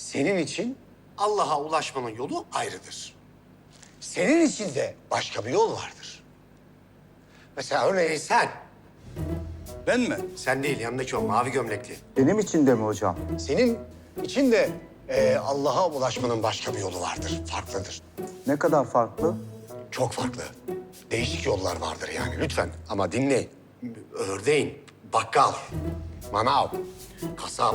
senin için Allah'a ulaşmanın yolu ayrıdır. Senin için de başka bir yol vardır. Mesela örneğin sen, Ben mi? sen değil yanındaki o mavi gömlekli. Benim için de mi hocam? Senin için de e, Allah'a ulaşmanın başka bir yolu vardır, farklıdır. Ne kadar farklı? Çok farklı. Değişik yollar vardır yani lütfen. Ama dinleyin. Ördeğin, bakkal, manav, kasap,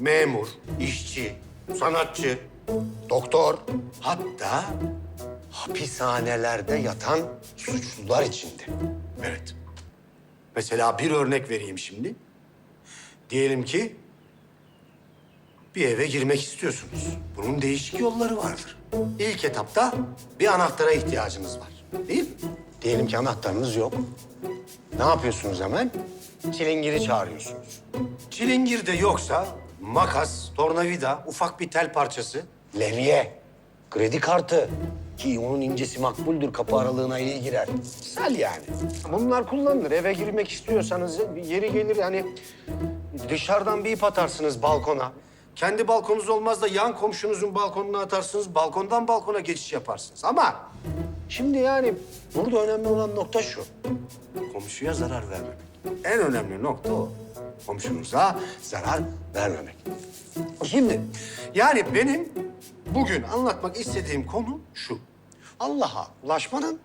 memur, işçi, sanatçı, doktor, hatta hapishanelerde yatan suçlular içinde. Evet. Mesela bir örnek vereyim şimdi. Diyelim ki bir eve girmek istiyorsunuz. Bunun değişik yolları vardır. İlk etapta bir anahtara ihtiyacınız var. Değil mi? Diyelim ki anahtarınız yok. Ne yapıyorsunuz hemen? Çilingiri çağırıyorsunuz. Çilingir de yoksa makas, tornavida, ufak bir tel parçası, levye, kredi kartı ki onun incesi makbuldür kapı aralığına iyi girer. Sel yani. Bunlar kullanılır. Eve girmek istiyorsanız yeri gelir yani dışarıdan bir ip atarsınız balkona. Kendi balkonunuz olmaz da yan komşunuzun balkonuna atarsınız. Balkondan balkona geçiş yaparsınız. Ama şimdi yani burada önemli olan nokta şu. Komşuya zarar vermemek. En önemli nokta o. Komşunuza zarar vermemek. Şimdi yani benim bugün anlatmak istediğim konu şu. Allah'a ulaşmanın